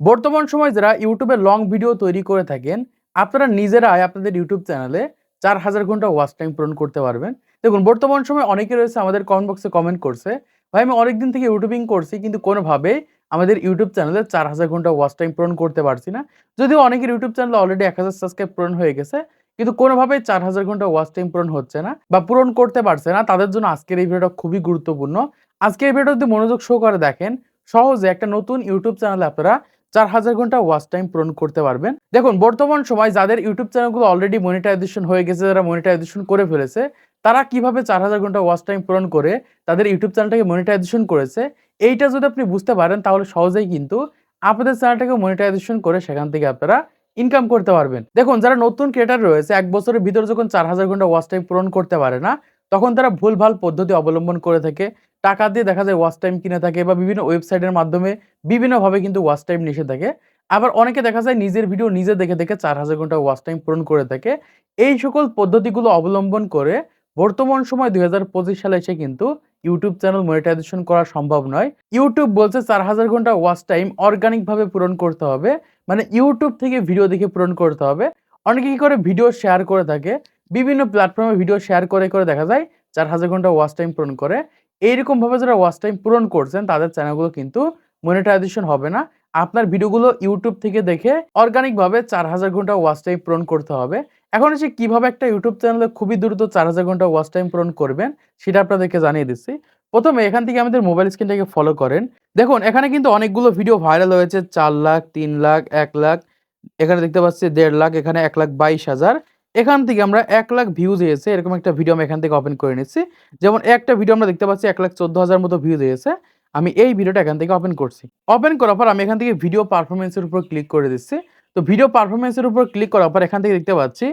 বর্তমান সময় যারা ইউটিউবে লং ভিডিও তৈরি করে থাকেন, আপনারা নিজেরাই আপনাদের ইউটিউব চ্যানেলে চার হাজার ঘণ্টা ওয়াচ টাইম পূরণ করতে পারবেন। দেখুন, বর্তমান সময় অনেকে রয়েছে আমাদের কমেন্ট বক্সে কমেন্ট করছে, ভাই, আমি অনেকদিন থেকে ইউটিউবিং করছি, কিন্তু কোনোভাবেই আমাদের ইউটিউব চ্যানেলে চার হাজার ঘণ্টা ওয়াচ টাইম পূরণ করতে পারছি না। যদিও অনেকের ইউটিউব চ্যানেলে অলরেডি এক হাজার সাবস্ক্রাইব পূরণ হয়ে গেছে, কিন্তু কোনোভাবেই চার হাজার ঘণ্টা ওয়াচ টাইম পূরণ হচ্ছে না বা পূরণ করতে পারছে না। তাদের জন্য আজকের এই ভিডিওটা খুবই গুরুত্বপূর্ণ। আজকের এই ভিডিও যদি মনোযোগ শো করে দেখেন, সহজে একটা নতুন ইউটিউব চ্যানেলে আপনারা চার হাজার ঘণ্টা ওয়াচ টাইম পূরণ করতে পারবেন। দেখুন, বর্তমান সময় যাদের ইউটিউব চ্যানেলগুলো অলরেডি মনিটাইজেশন হয়ে গেছে, যারা মনিটাইজেশন করে ফেলেছে, তারা কীভাবে চার হাজার ঘণ্টা ওয়াচ টাইম পূরণ করে তাদের ইউটিউব চ্যানেলটাকে মনিটাইজেশন করেছে, এইটা যদি আপনি বুঝতে পারেন, তাহলে সহজেই কিন্তু আপনাদের চ্যানেলটাকে মনিটাইজেশন করে সেখান থেকে আপনারা ইনকাম করতে পারবেন। দেখুন, যারা নতুন ক্রিয়েটার রয়েছে, এক বছরের ভিতরে যখন চার হাজার ঘণ্টা ওয়াচ টাইম পূরণ করতে পারে না তখন তারা ভুলভাল পদ্ধতি অবলম্বন করে থাকে। টাকা দিয়ে দেখা যায় ওয়াচ টাইম কিনে থাকে বা বিভিন্ন ওয়েবসাইটের মাধ্যমে বিভিন্নভাবে কিন্তু ওয়াচ টাইম নিষে থাকে। আবার অনেকে দেখা যায় নিজের ভিডিও নিজে দেখে দেখে চার হাজার ঘণ্টা ওয়াচ টাইম পূরণ করে থাকে। এই সকল পদ্ধতিগুলো অবলম্বন করে বর্তমান সময় দুই হাজার পঁচিশ সালে এসে কিন্তু ইউটিউব চ্যানেল মনিটাইজেশন করা সম্ভব নয়। ইউটিউব বলছে চার হাজার ঘণ্টা ওয়াচ টাইম অর্গানিকভাবে পূরণ করতে হবে। মানে ইউটিউব থেকে ভিডিও দেখে পূরণ করতে হবে। অনেকে কি করে ভিডিও শেয়ার করে থাকে। বিভিন্ন প্ল্যাটফর্মে ভিডিও শেয়ার করে করে দেখা যায়, চার হাজার ঘণ্টা ওয়াচ টাইম পূরণ করে। এইরকমভাবে যারা ওয়াচ টাইম পূরণ করছেন, তাদের চ্যানেলগুলো কিন্তু মনিটাইজেশন হবে না। আপনার ভিডিওগুলো ইউটিউব থেকে দেখে অর্গানিকভাবে চার হাজার ঘণ্টা ওয়াচ টাইম পূরণ করতে হবে। এখন হচ্ছে কীভাবে একটা ইউটিউব চ্যানেলে খুবই দ্রুত চার হাজার ঘণ্টা ওয়াচ টাইম পূরণ করবেন, সেটা আপনাদেরকে জানিয়ে দিচ্ছি। প্রথমে এখান থেকে আমাদের মোবাইল স্ক্রিনটাকে ফলো করেন। দেখুন, এখানে কিন্তু অনেকগুলো ভিডিও ভাইরাল হয়েছে, চার লাখ, তিন লাখ, এক লাখ, এখানে দেখতে পাচ্ছি দেড় লাখ, এখানে এক লাখ বাইশ হাজার। এখান থেকে আমরা এক লাখ ভিউজ হয়েছে এরকম একটা ভিডিও আমি এখান থেকে ওপেন করে নিচ্ছি। যেমন একটা ভিডিও আমরা দেখতে পাচ্ছি এক লাখ চোদ্দ হাজার মতো ভিউজ হয়েছে আমি এই ভিডিওটা এখান থেকে ওপেন করছি। ওপেন করার পর আমি এখান থেকে ভিডিও পারফরমেন্সের উপর ক্লিক করে দিচ্ছি। তো ভিডিও পারফরমেন্সের উপর ক্লিক করার পর এখান থেকে দেখতে পাচ্ছি,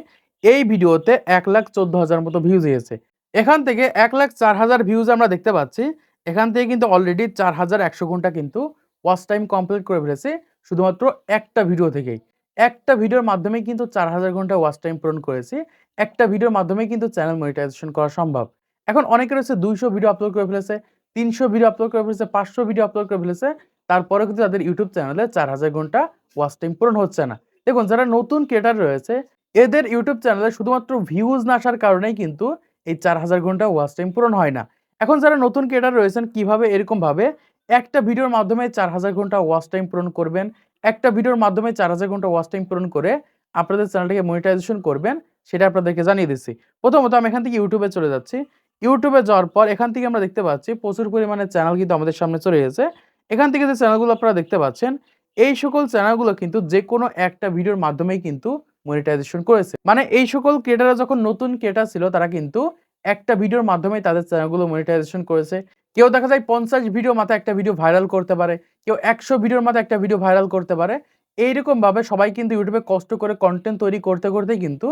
এই ভিডিওতে এক লাখ চোদ্দ হাজার মতো ভিউজ হয়েছে এখান থেকে এক লাখ চার হাজার ভিউজ আমরা দেখতে পাচ্ছি। এখান থেকে কিন্তু অলরেডি চার হাজার একশো ঘণ্টা কিন্তু ওয়াচ টাইম কমপ্লিট করে ফেলেছে। শুধুমাত্র একটা ভিডিও থেকেই। একটা ভিডিওর মাধ্যমে কিন্তু চার হাজার ঘণ্টা ওয়াচ টাইম পূরণ করেছি। একটা ভিডিওর মাধ্যমে কিন্তু চ্যানেল মনিটাইজেশন করা সম্ভব। এখন অনেকের রয়েছে দুইশো ভিডিও আপলোড করে ফেলেছে, তিনশো ভিডিও আপলোড করে ফেলেছে, পাঁচশো ভিডিও আপলোড করে ফেলেছে। তারপরে কিন্তু তাদের ইউটিউব চ্যানেলে চার হাজার ঘণ্টা ওয়াচ টাইম পূরণ হচ্ছে না। দেখুন, যারা নতুন ক্রিয়েটার রয়েছে, এদের ইউটিউব চ্যানেলে শুধুমাত্র ভিউজ না আসার কারণেই কিন্তু এই চার হাজার ঘণ্টা ওয়াচ টাইম পূরণ হয় না। এখন যারা নতুন ক্রিয়েটার রয়েছেন, কীভাবে এরকমভাবে একটা ভিডিওর মাধ্যমে চার হাজার ঘণ্টা ওয়াচ টাইম পূরণ করবেন একটা ভিডিওর মাধ্যমে চার হাজার ঘণ্টা ওয়াচ টাইম পূরণ করে আপনাদের চ্যানেলটাকে মনিটাইজেশন করবেন, সেটা আপনাদেরকে জানিয়ে দিচ্ছি। প্রথমত আমি এখান থেকে ইউটিউবে চলে যাচ্ছি। ইউটিউবে যাওয়ার পর এখান থেকে আমরা দেখতে পাচ্ছি প্রচুর পরিমাণে চ্যানেল কিন্তু আমাদের সামনে চলে এসেছে। এখান থেকে যে চ্যানেলগুলো আপনারা দেখতে পাচ্ছেন, এই সকল চ্যানেলগুলো কিন্তু যে কোনো একটা ভিডিওর মাধ্যমেই কিন্তু মনিটাইজেশন করেছে। মানে এই সকল ক্রিয়েটাররা যখন নতুন ক্রিয়েটার ছিল, তারা কিন্তু একটা ভিডিওর মাধ্যমে তাদের চ্যানেলগুলো মনিটাইজেশন করেছে। কেউ দেখা যায় পঞ্চাশ ভিডিও মাথায় একটা ভিডিও ভাইরাল করতে পারে, কেউ একশো ভিডিওর মাথায় একটা ভিডিও ভাইরাল করতে পারে। এইরকমভাবে সবাই কিন্তু ইউটিউবে কষ্ট করে কন্টেন্ট তৈরি করতে করতে কিন্তু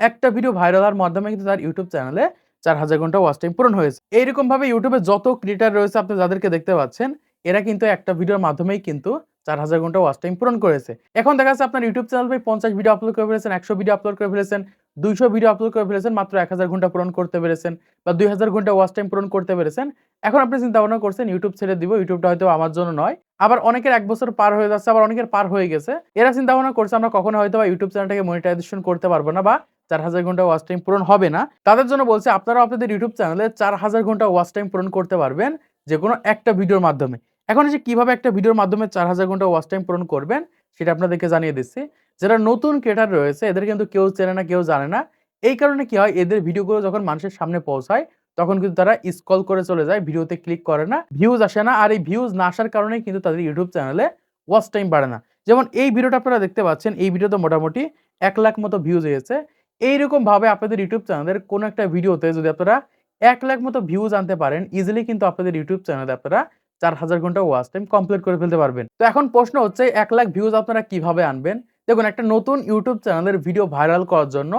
একটা ভিডিও ভাইরাল হওয়ার মাধ্যমে কিন্তু তার ইউটিউব চ্যানেলে চার হাজার ঘণ্টা ওয়াচ টাইম পূরণ হয়েছে। এইরকমভাবে ইউটিউবে যত ক্রিয়েটার রয়েছে আপনি যাদেরকে দেখতে পাচ্ছেন, এরা কিন্তু একটা ভিডিওর মাধ্যমেই কিন্তু চার হাজার ঘণ্টা ওয়াচ টাইম পূরণ করেছে। এখন দেখা যাচ্ছে আপনার ইউটিউব চ্যানেল ভাই পঞ্চাশ ভিডিও আপলোড করে ফেলেছেন, একশো ভিডিও আপলোড করে ফেলেছেন, দুইশো ভিডিও আপলোড করে ফেলেছেন, মাত্র এক হাজার ঘণ্টা পূরণ করতে পেরেছেন বা দুই হাজার ঘণ্টা ওয়াচ টাইম পূরণ করতে পেরেছেন। এখন আপনি চিন্তা ভাবনা করছেন ইউটিউব ছেড়ে দিব ইউটিউবটা হয়তো আমার জন্য নয়। আবার অনেকের এক বছর পার হয়ে যাচ্ছে, আবার অনেকের পার হয়ে গেছে। এরা চিন্তা ভাবনা করছে, আমরা কখনো হয়তো বা ইউটিউব চ্যানেলটাকে মনিটাইজেশন করতে পারব না বা চার হাজার ঘণ্টা ওয়াচ টাইম পূরণ হবে না। তাদের জন্য বলছে আপনারা আপনাদের ইউটিউব চ্যানেলে চার হাজার ঘণ্টা ওয়াচ টাইম পূরণ করতে পারবেন যে কোনো একটা ভিডিওর মাধ্যমে। এখন হচ্ছে কীভাবে একটা ভিডিওর মাধ্যমে চার হাজার ঘণ্টা ওয়াচ টাইম পূরণ করবেন, সেটা আপনাদেরকে জানিয়ে দিচ্ছি। যারা নতুন ক্রিয়েটার রয়েছে, এদের কিন্তু কেউ চেনে না, কেউ জানে না। এই কারণে কি হয়, এদের ভিডিওগুলো যখন মানুষের সামনে পৌঁছায় তখন কিন্তু তারা স্কল করে চলে যায় ভিডিওতে ক্লিক করে না ভিউজ আসে না, আর এই ভিউজ না আসার কারণে কিন্তু তাদের ইউটিউব চ্যানেলে ওয়াচ টাইম বাড়ে না। যেমন এই ভিডিওটা আপনারা দেখতে পাচ্ছেন, এই ভিডিওতে মোটামুটি এক লাখ মতো ভিউজ হয়েছে এইরকম ভাবে আপনাদের ইউটিউব চ্যানেলের কোনো একটা ভিডিওতে যদি আপনারা এক লাখ মতো ভিউজ আনতে পারেন ইজিলি কিন্তু আপনাদের ইউটিউব চ্যানেলে আপনারা চার হাজার ঘণ্টা ওয়াচ টাইম কমপ্লিট করে ফেলতে পারবেন। তো এখন প্রশ্ন হচ্ছে, এক লাখ ভিউজ আপনারা কীভাবে আনবেন? দেখুন, একটা নতুন ইউটিউব চ্যানেলের ভিডিও ভাইরাল করার জন্য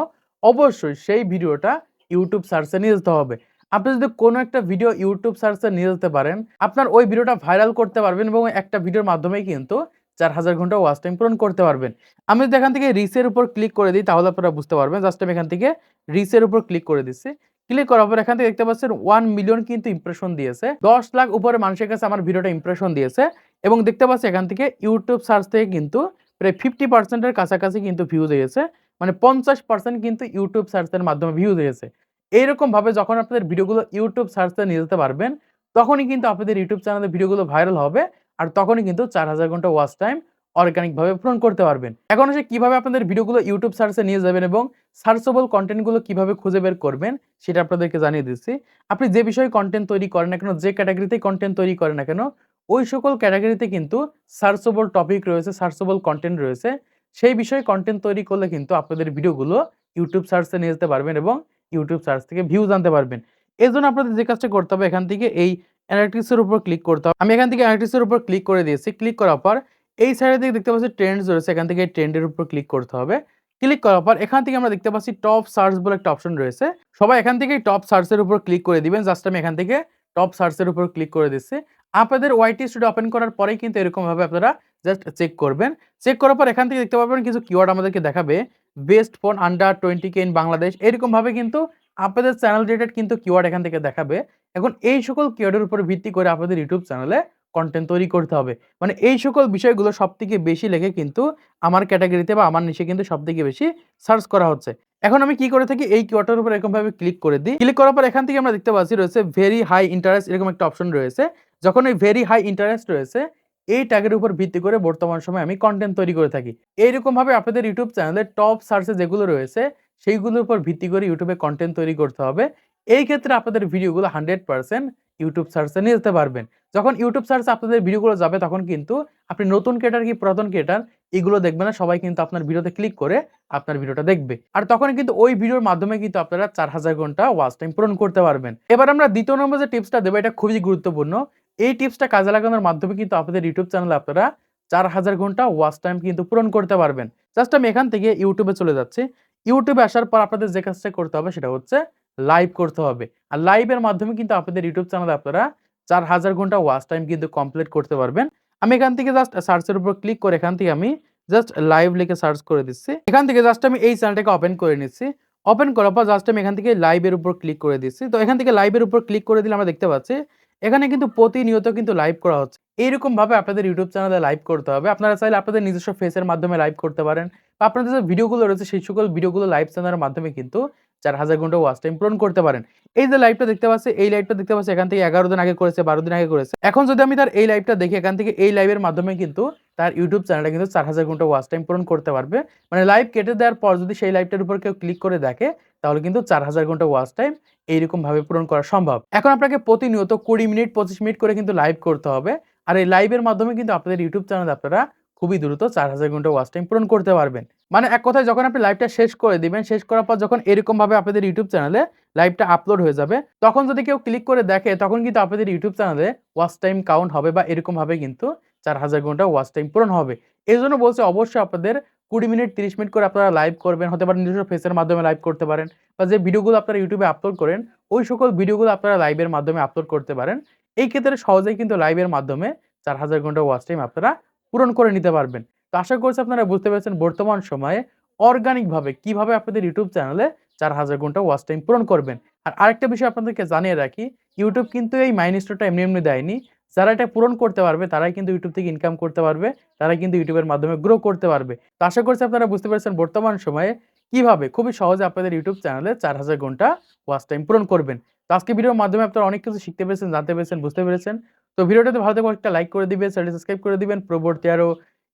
অবশ্যই সেই ভিডিওটা ইউটিউব সার্চে নিয়ে যেতে হবে। আপনি যদি কোনো একটা ভিডিও ইউটিউব সার্চে নিয়ে যেতে পারেন, আপনার ওই ভিডিওটা ভাইরাল করতে পারবেন এবং একটা ভিডিওর মাধ্যমেই কিন্তু চার হাজার ঘণ্টা ওয়াচ টাইম পূরণ করতে পারবেন। আমি যদি এখান থেকে রিসের উপর ক্লিক করে দিই, তাহলে আপনারা বুঝতে পারবেন জাস্ট আমি এখান থেকে রিসের উপর ক্লিক করে দিচ্ছি। ক্লিক করার পর এখান থেকে দেখতে পাচ্ছেন ওয়ান মিলিয়ন কিন্তু ইমপ্রেশন দিয়েছে। দশ লাখ উপরে মানুষের কাছে আমার ভিডিওটা ইমপ্রেশন দিয়েছে এবং দেখতে পাচ্ছি এখান থেকে ইউটিউব সার্চ থেকে কিন্তু প্রায় ফিফটি পার্সেন্টের কাছাকাছি কিন্তু ভিউজ হয়েছে মানে পঞ্চাশ পার্সেন্ট কিন্তু ইউটিউব সার্চের মাধ্যমে ভিউজ হয়েছে এইরকমভাবে যখন আপনাদের ভিডিওগুলো ইউটিউব সার্চে নিয়ে যেতে পারবেন, তখনই কিন্তু আপনাদের ইউটিউব চ্যানেলে ভিডিওগুলো ভাইরাল হবে আর তখনই কিন্তু চার হাজার ঘণ্টা ওয়াচ টাইম অর্গানিকভাবে পূরণ করতে পারবেন। এখন হচ্ছে কীভাবে আপনাদের ভিডিওগুলো ইউটিউব সার্চে নিয়ে যাবেন এবং সার্চেবল কন্টেন্টগুলো কীভাবে খুঁজে বের করবেন, সেটা আপনাদেরকে জানিয়ে দিচ্ছি। আপনি যে বিষয়ে কন্টেন্ট তৈরি করেন না কেন, যে ক্যাটাগরিতেই কন্টেন্ট তৈরি করেন না কেন, ওই সকল ক্যাটাগরিতে কিন্তু সার্চেবল টপিক রয়েছে সার্চেবল কন্টেন্ট রয়েছে। সেই বিষয়ে কন্টেন্ট তৈরি করলে কিন্তু আপনাদের ভিডিওগুলো ইউটিউব সার্চে নিয়ে যেতে পারবেন এবং ইউটিউব সার্চ থেকে ভিউজ আনতে পারবেন। এর জন্য আপনাদের যে কাজটা করতে হবে, এখান থেকে এই অ্যানালিটিক্সের উপর ক্লিক করতে হবে। আমি এখান থেকে অ্যানালিটিক্সের উপর ক্লিক করে দিয়েছি। ক্লিক করার পর এই সাইডে দিকে দেখতে পাচ্ছি ট্রেন্ডস রয়েছে। এখান থেকে ট্রেন্ডের উপর ক্লিক করতে হবে। ক্লিক করার পর এখান থেকে আমরা দেখতে পাচ্ছি টপ সার্চ বলে একটা অপশন রয়েছে। সবাই এখান থেকে টপ সার্চের উপর ক্লিক করে দিবেন। জাস্ট আমি এখান থেকে টপ সার্চের উপর ক্লিক করে দিচ্ছি। আপনাদের ওয়াইটি স্টুডিও ওপেন করার পরেই কিন্তু এরকমভাবে আপনারা জাস্ট চেক করবেন। চেক করার পর এখান থেকে দেখতে পাবেন কিছু কিওয়ার্ড আমাদেরকে দেখাবে। Best phone under twenty K in Bangladesh এরকমভাবে কিন্তু আপনাদের চ্যানেল রিলেটেড কিন্তু কিওয়ার্ড এখান থেকে দেখাবে। এখন এই সকল কিওয়ার্ডের উপর ভিত্তি করে আপনাদের ইউটিউব চ্যানেলে কন্টেন্ট তৈরি করতে হবে। মানে এই সকল বিষয়গুলো সব থেকে বেশি লেগে কিন্তু আমার ক্যাটাগরিতে বা আমার নিচে কিন্তু সব থেকে বেশি সার্চ করা হচ্ছে। এখন আমি কি করে থাকি? এই কিওয়ার্ডের উপর এরকমভাবে ক্লিক করে দিই। ক্লিক করার পর এখান থেকে আমরা দেখতে পাচ্ছি রয়েছে ভেরি হাই ইন্টারেস্ট এরকম একটা অপশন রয়েছে। যখন এই ভেরি হাই ইন্টারেস্ট রয়েছে এই ট্যাগের উপর ভিত্তি করে বর্তমান সময় আমি কন্টেন্ট তৈরি করে থাকি। এইরকমভাবে আপনাদের ইউটিউব চ্যানেলের টপ সার্চে যেগুলো রয়েছে, সেইগুলোর উপর ভিত্তি করে ইউটিউবে কন্টেন্ট তৈরি করতে হবে। এই ক্ষেত্রে আপনাদের ভিডিওগুলো হান্ড্রেড পার্সেন্ট ইউটিউব সার্চে নিয়ে যেতে পারবেন। যখন ইউটিউব সার্চে আপনাদের ভিডিওগুলো যাবে, তখন কিন্তু আপনি নতুন ক্রিয়েটার কি পুরাতন ক্রিয়েটার এগুলো দেখবে না। সবাই কিন্তু আপনার ভিডিওতে ক্লিক করে আপনার ভিডিওটা দেখবে। আর তখন কিন্তু ওই ভিডিওর মাধ্যমে কিন্তু আপনারা চার হাজার ঘণ্টা ওয়াচ টাইম পূরণ করতে পারবেন। এবার আমরা দ্বিতীয় নম্বর যে টিপসটা দেবো, এটা খুবই গুরুত্বপূর্ণ। এই টিপসটা কাজে লাগানোর মাধ্যমে কিন্তু আপনাদের ইউটিউব চ্যানেলে আপনারা চার হাজার ঘণ্টা ওয়াচ টাইম কিন্তু পূরণ করতে পারবেন। জাস্ট আমি এখান থেকে ইউটিউবে চলে যাচ্ছি। ইউটিউবে আসার পর আপনাদের যে কাজটা করতে হবে সেটা হচ্ছে লাইভ করতে হবে। আর লাইভের মাধ্যমে কিন্তু আপনাদের ইউটিউব চ্যানেলে আপনারা চার হাজার ঘণ্টা ওয়াচ টাইম কিন্তু কমপ্লিট করতে পারবেন। আমি এখান থেকে জাস্ট সার্চের উপর ক্লিক করে এখান থেকে আমি জাস্ট লাইভ লিখে সার্চ করে দিচ্ছি। এখান থেকে জাস্ট আমি এই চ্যানেলটাকে ওপেন করে নিচ্ছি। ওপেন করার পর জাস্ট আমি এখান থেকে লাইভের উপর ক্লিক করে দিচ্ছি। তো এখান থেকে লাইভের উপর ক্লিক করে দিলে আমরা দেখতে পাচ্ছি এখানে কিন্তু প্রতিনিয়ত কিন্তু লাইভ করা হচ্ছে। এইরকম ভাবে আপনাদের ইউটিউব চ্যানেলে লাইভ করতে হবে। আপনারা চাইলে আপনাদের নিজস্ব ফেসের মাধ্যমে লাইভ করতে পারেন। বা আপনাদের যে ভিডিওগুলো রয়েছে, সেই সকল ভিডিওগুলো লাইভ চ্যানেলের মাধ্যমে কিন্তু চার হাজার ঘণ্টা ওয়াচ টাইম পূরণ করতে পারেন। এই যে লাইভটা দেখতে পাচ্ছে, এই লাইভটা দেখতে পাচ্ছে, এখান থেকে এগারো দিন আগে করেছে, বারো দিন আগে করেছে। এখন যদি আমি তার এই লাইভটা দেখি, এখান থেকে এই লাইভের মাধ্যমে কিন্তু তার ইউটিউব চ্যানেলটা কিন্তু চার হাজার ঘণ্টা ওয়াচ টাইম পূরণ করতে পারবে। মানে লাইভ কেটে দেওয়ার পর যদি সেই লাইভটার উপর কেউ ক্লিক করে দেখে, তাহলে কিন্তু চার হাজার ঘণ্টা ওয়াচ টাইম এইরকম ভাবে পূরণ করা সম্ভব। এখন আপনাকে প্রতিনিয়ত কুড়ি মিনিট, পঁচিশ মিনিট করে কিন্তু লাইভ করতে হবে। আর এই লাইভের মাধ্যমে কিন্তু আপনাদের ইউটিউব চ্যানেলে আপনারা খুবই দ্রুত চার হাজার ঘণ্টা ওয়াচ টাইম পূরণ করতে পারবেন। মানে এক কথায় যখন আপনি লাইভটা শেষ করে দিবেন, শেষ করার পর যখন এরকম ভাবে আপনাদের ইউটিউব চ্যানেলে লাইভটা আপলোড হয়ে যাবে, তখন যদি কেউ ক্লিক করে দেখে, তখন কিন্তু আপনাদের ইউটিউব চ্যানেলে ওয়াচ টাইম কাউন্ট হবে বা এরকম ভাবে কিন্তু চার হাজার ঘণ্টা ওয়াচ টাইম পূরণ হবে। এই জন্য বলছে অবশ্যই আপনাদের কুড়ি মিনিট, তিরিশ মিনিট করে আপনারা লাইভ করবেন, হতে পারে নিজস্ব ফেসের মাধ্যমে লাইভ করতে পারেন বা যে ভিডিওগুলো আপনারা ইউটিউবে আপলোড করেন, ওই সকল ভিডিওগুলো আপনারা লাইভের মাধ্যমে আপলোড করতে পারেন। এই ক্ষেত্রে সহজেই কিন্তু লাইভের মাধ্যমে চার হাজার ঘণ্টা ওয়াচ টাইম আপনারা পূরণ করে নিতে পারবেন। তো আশা করছি আপনারা বুঝতে পেরেছেন বর্তমান সময়ে অর্গানিকভাবে কীভাবে আপনাদের ইউটিউব চ্যানেলে চার হাজার ঘণ্টা ওয়াচ টাইম পূরণ করবেন। আর আরেকটা বিষয় আপনাদেরকে জানিয়ে রাখি, ইউটিউব কিন্তু এই মাইনিস্টোরটা এমনি এমনি দেয়নি। যারা এটা পূরণ করতে পারবে, তারাই কিন্তু ইউটিউব থেকে ইনকাম করতে পারবে, তারাই কিন্তু ইউটিউবের মাধ্যমে গ্রো করতে পারবে। তো আশা করছি আপনারা বুঝতে পেরেছেন বর্তমান সময়ে কীভাবে, খুবই সহজে আপনাদের ইউটিউব চ্যানেলে চার হাজার ঘণ্টা ওয়াচ টাইম পূরণ করবেন। তো আজকে ভিডিওর মাধ্যমে আপনারা অনেক কিছু শিখতে পেরেছেন, জানতে পেরেছেন, বুঝতে পেরেছেন। তো ভিডিওটাতে ভালো থাকবে একটা লাইক করে দিবেন সাবস্ক্রাইব করে দিবেন। পরবর্তী আরও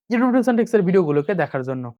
ইউটিউব টু এর ভিডিওগুলোকে দেখার জন্য।